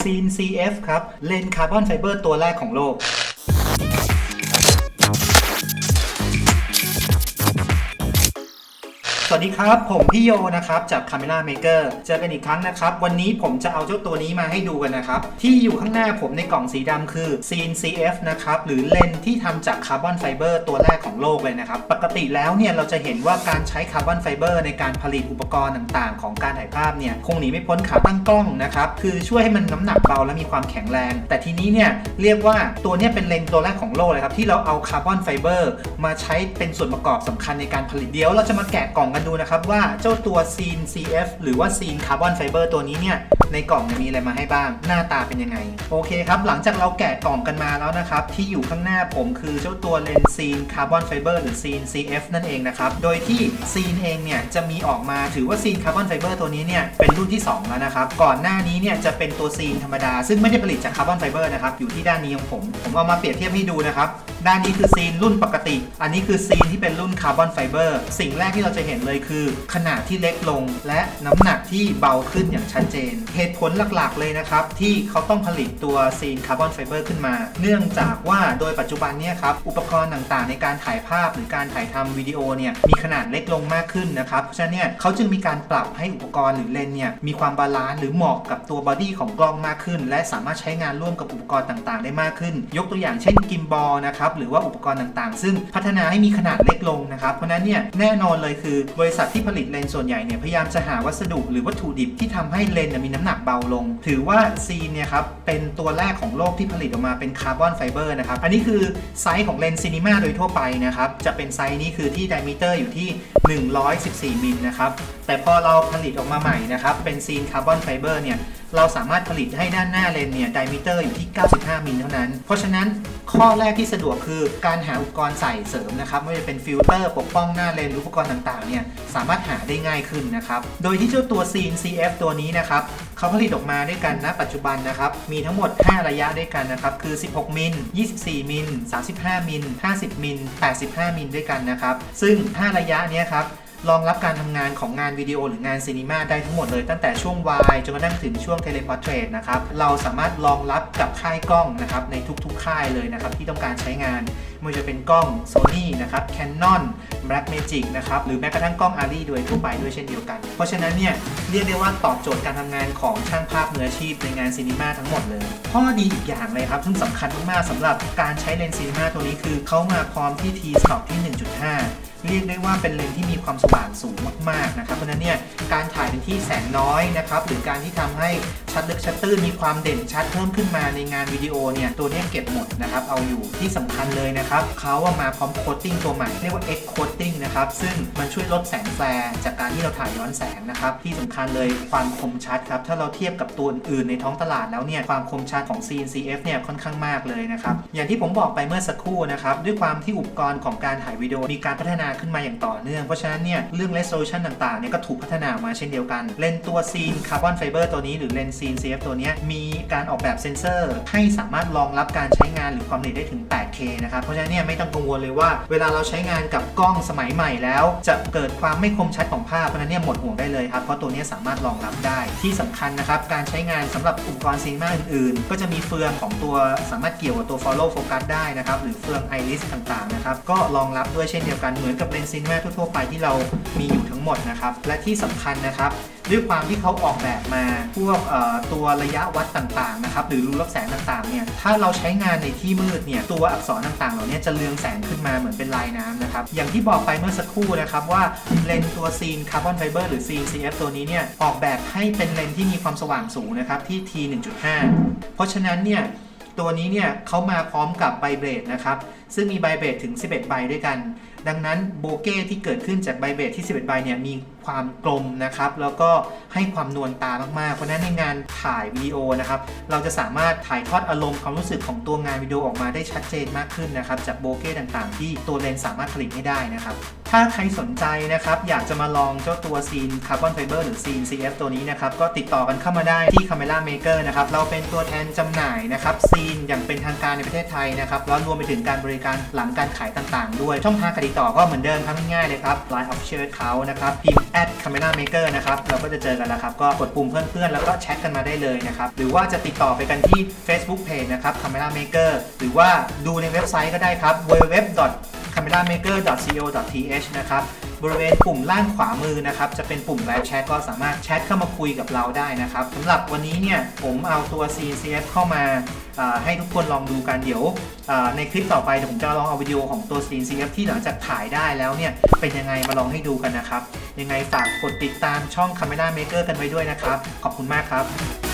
ซีน CF ครับ เลนส์คาร์บอนไฟเบอร์ตัวแรกของโลก สวัสดีครับ ผมพี่โยนะครับจาก Camera Maker เจอกันอีกครั้งนะครับ วันนี้ผมจะเอาเจ้าตัวนี้มาให้ดูกันนะครับ ที่อยู่ข้างหน้าผมในกล่องสีดำคือ Scene CF นะครับ หรือเลนส์ที่ทำจากคาร์บอนไฟเบอร์ตัวแรกของโลกเลยนะครับ ปกติแล้วเนี่ยเราจะเห็นว่าการใช้คาร์บอนไฟเบอร์ในการผลิตอุปกรณ์ต่างๆ ของการถ่ายภาพเนี่ยคงหนีไม่พ้นขาตั้งกล้องนะครับ คือช่วยให้มันน้ำหนักเบาและมีความแข็งแรง แต่ทีนี้เนี่ยเรียกว่าตัวนี้เป็นเลนส์ตัวแรกของโลกเลยครับที่เราเอาคาร์บอนไฟเบอร์มาใช้เป็นส่วนประกอบสำคัญในการผลิตเดี๋ยวเราจะมาแกะกล่องกันดูนะครับว่าเจ้าตัว Scene CF หรือว่า Scene Carbon Fiber ตัวนี้เนี่ย ในกล่องมีอะไรมาให้บ้าง หน้าตาเป็นยังไง โอเคครับ หลังจากเราแกะกล่องกันมาแล้วนะครับ ที่อยู่ข้างหน้าผมคือเจ้าตัวเลนส์ Scene Carbon Fiber หรือ Scene CF นั่นเองนะครับ โดยที่ Scene เองเนี่ยจะมีออกมาถือว่า Scene Carbon Fiber ตัวนี้เนี่ยเป็นรุ่นที่ 2 แล้วนะครับ ก่อนหน้านี้เนี่ยจะเป็นตัว Scene ธรรมดา ซึ่งไม่ได้ผลิตจากคาร์บอนไฟเบอร์นะครับอยู่ที่ด้านนี้ของผมผมเอามาเปรียบเทียบให้ดูนะครับ ด้านนี้คือซีนรุ่นปกติ อันนี้คือซีนที่เป็นรุ่นคาร์บอนไฟเบอร์ สิ่งแรกที่เราจะเห็นเลยคือ ขนาดที่เล็กลง และน้ำหนักที่เบาขึ้นอย่างชัดเจน เหตุผลหลักๆ เลยนะครับ ที่เขาต้องผลิตตัวซีนคาร์บอนไฟเบอร์ขึ้นมา เนื่องจากว่าโดยปัจจุบันเนี่ยครับ อุปกรณ์ต่างๆ ในการถ่ายภาพหรือการถ่ายทำวิดีโอเนี่ยมีขนาดเล็กลงมากขึ้นนะครับ เพราะฉะนั้นเนี่ยเขาจึงมีการปรับให้อุปกรณ์หรือเลนส์เนี่ยมีความบาลานซ์หรือเหมาะกับตัวบอดี้ของกล้องมากขึ้น และสามารถใช้งานร่วมกับอุปกรณ์ต่างๆ ได้มากขึ้น ยกตัวอย่างเช่นกิมบอลนะครับหรือว่าอุปกรณ์ต่างๆ ซึ่งพัฒนาให้มีขนาดเล็กลงนะครับ เพราะนั้นเนี่ยแน่นอนเลยคือบริษัทที่ผลิตเลนส์ส่วนใหญ่เนี่ยพยายามจะหาวัสดุหรือวัตถุดิบที่ทำให้เลนส์มีน้ำหนักเบาลง ถือว่าซีนเนี่ยครับเป็นตัวแรกของโลกที่ผลิตออกมาเป็นคาร์บอนไฟเบอร์นะครับ อันนี้คือไซส์ของเลนส์ซีนีมาโดยทั่วไปนะครับ จะเป็นไซส์นี้คือที่ไดมิเตอร์อยู่ที่ 114มิลนะครับ แต่พอเราผลิตออกมาใหม่นะครับ เป็นซีนคาร์บอนไฟเบอร์เนี่ย เราสามารถผลิตให้ด้านหน้าเลนเนี่ยไดมิเตอร์อยู่ที่ 95 มิลเท่านั้น เพราะฉะนั้นข้อแรกที่สะดวกคือการหาอุปกรณ์ใส่เสริมนะครับไม่ว่าจะเป็นฟิลเตอร์ปกป้องหน้าเลนหรืออุปกรณ์ต่างๆเนี่ยสามารถหาได้ง่ายขึ้นนะครับโดยที่เจ้าตัว CNCF ตัวนี้นะครับเขาผลิตออกมาด้วยกันณปัจจุบันนะครับมีทั้งหมด 5 ระยะด้วยกันนะครับคือ 16 มิล 24 มิล 35 มิล 50 มิล 85 มิลด้วยกันนะครับซึ่ง 5 ระยะนี้ครับ รองรับการทำงานของงานวิดีโอหรืองานซีนีมาได้ทั้งหมดเลยตั้งแต่ช่วงวายจนกระทั่งถึงช่วงเทเลพอร์เทรตนะครับ เราสามารถรองรับกับค่ายกล้องนะครับในทุกๆ ค่ายเลยนะครับ ที่ต้องการใช้งานไม่ว่าจะเป็นกล้อง Sony นะครับ Canon Blackmagic นะครับ หรือแม้กระทั่งกล้อง ARRI โดยทั่วไปด้วยเช่นเดียวกัน เพราะฉะนั้นเนี่ยเรียกได้ว่าตอบโจทย์การทำงานของช่างภาพมืออาชีพในงานซีนีมาทั้งหมดเลย ข้อดีอีกอย่างเลยครับซึ่งสำคัญมากๆสำหรับการใช้เลนส์ซีนีมาตัวนี้คือเขามาพร้อมที่ T-stop ที่ 1.5 เรียกได้ว่าเป็นเลนส์ที่มีความสว่างสูงมากๆนะครับเพราะฉะนั้นเนี่ยการถ่ายในที่แสงน้อยนะครับหรือการที่ทำให้ชัดลึกชัดตื้นมีความเด่นชัดเพิ่มขึ้นมาในงานวิดีโอเนี่ยตัวนี้เก็บหมดนะครับเอาอยู่ที่สำคัญเลยนะครับเขาเอามาพร้อมโคตติ้งตัวใหม่เรียกว่า X coating นะครับ ซึ่งมันช่วยลดแสงแฟร์จากการที่เราถ่ายย้อนแสงนะครับ ที่สำคัญเลยความคมชัดครับ ถ้าเราเทียบกับตัวอื่นในท้องตลาดแล้วเนี่ย ความคมชัดของ CNCF เนี่ยค่อนข้างมากเลยนะครับ อย่างที่ผมบอกไปเมื่อสักครู่นะครับ ด้วยความที่อุปกรณ์ของการถ่ายวิดีโอมีการพัฒนาขึ้นมาอย่างต่อเนื่อง เพราะฉะนั้นเนี่ยเรื่อง resolution ต่างๆเนี่ยก็ถูกพัฒนามาเช่นเดียวกัน เลนตัว Scene Carbon Fiber ตัวนี้หรือเลนส์ Scene CF ตัวนี้มีการออกแบบเซนเซอร์ ให้สามารถรองรับการใช้งานหรือความละเอียดได้ถึง 8K นะครับ เพราะฉะนั้นเนี่ยไม่ต้องกังวลเลยว่า เวลาเราใช้งานกับกล้องสมัยใหม่แล้ว จะเกิดความไม่คมชัดของภาพเพราะฉะนั้นเนี่ยหมดห่วงได้เลยครับเพราะตัวนี้สามารถรองรับได้ที่สำคัญนะครับการใช้งานสำหรับอุปกรณ์ซีนีมาอื่นๆ ก็จะมีเฟืองของตัวสามารถเกี่ยวกับตัว follow focus ได้นะครับหรือเฟือง iris ต่างๆนะครับก็รองรับด้วยเช่นเดียวกันเหมือนกับเลนส์ซีนีมาทั่วๆไปที่เรามีอยู่ทั้งหมดนะครับ และที่สำคัญนะครับ ด้วยความที่เขาออกแบบมาพวกตัวระยะวัดต่างๆนะครับหรือรูรับแสงต่างๆเนี่ยถ้าเราใช้งานในที่มืดเนี่ยตัวอักษรต่างๆ เหล่านี้จะเรืองแสงขึ้นมาเหมือนเป็นลายน้ำนะครับอย่างที่บอกไปเมื่อสักครู่นะครับว่าเลนส์ตัวซีนคาร์บอนไฟเบอร์หรือ Scene CF ตัวนี้เนี่ยออกแบบให้เป็นเลนส์ที่มีความสว่างสูงนะครับที่ T 1.5 เพราะฉะนั้นเนี่ยตัวนี้เนี่ยเขามาพร้อมกับไบเบรดนะครับ ซึ่งมีไบเบรดถึง 11 ใบด้วยกัน ดังนั้นโบเก้ที่เกิดขึ้นจากไบเบรดที่ 11 ใบเนี่ยมีความกลมนะครับ แล้วก็ให้ความนวลตามากๆ เพราะนั้นในงานถ่ายวิดีโอนะครับ เราจะสามารถถ่ายทอดอารมณ์ความรู้สึกของตัวงานวิดีโอออกมาได้ชัดเจนมากขึ้นนะครับ จากโบเก้ต่างๆ ที่ตัวเลนส์สามารถผลิตให้ได้นะครับ ถ้าใครสนใจนะครับ อยากจะมาลองเจ้าตัวซีนคาร์บอนไฟเบอร์หรือซีน CF ตัวนี้นะครับ ก็ติดต่อกันเข้ามาได้ที่ Camera Maker นะครับ เราเป็นตัวแทนจำหน่ายนะครับซีนอย่างเป็นทางการในประเทศไทยนะครับแล้วรวมไปถึงการบริการหลังการขายต่างๆ ด้วยช่องทางกติติดต่อก็เหมือนเดิมครับง่ายๆเลยครับ Line of Share เขานะครับพิมพ์ camera maker นะครับเราก็จะเจอกันแล้วครับ ก็กดปุ่มเพื่อนๆ แล้วก็แชทกันมาได้เลยนะครับ หรือว่าจะติดต่อไปกันที่ Facebook Page นะครับ camera maker หรือว่าดูในเว็บไซต์ก็ได้ครับ www cameramaker.co.th นะครับบริเวณปุ่มล่างขวามือนะครับ จะเป็นปุ่มไลฟ์แชทก็สามารถแชทเข้ามาคุยกับเราได้นะครับสำหรับวันนี้เนี่ยผมเอาตัว CCF เข้ามาให้ทุกคนลองดูกันเดี๋ยวในคลิปต่อไปผมจะลองเอาวิดีโอของตัว CCF ที่หลังจากถ่ายได้แล้วเนี่ยเป็นยังไงมาลองให้ดูกันนะครับ ยังไงฝากกดติดตามช่อง Camera Maker กันไว้ด้วยนะครับ ขอบคุณมากครับ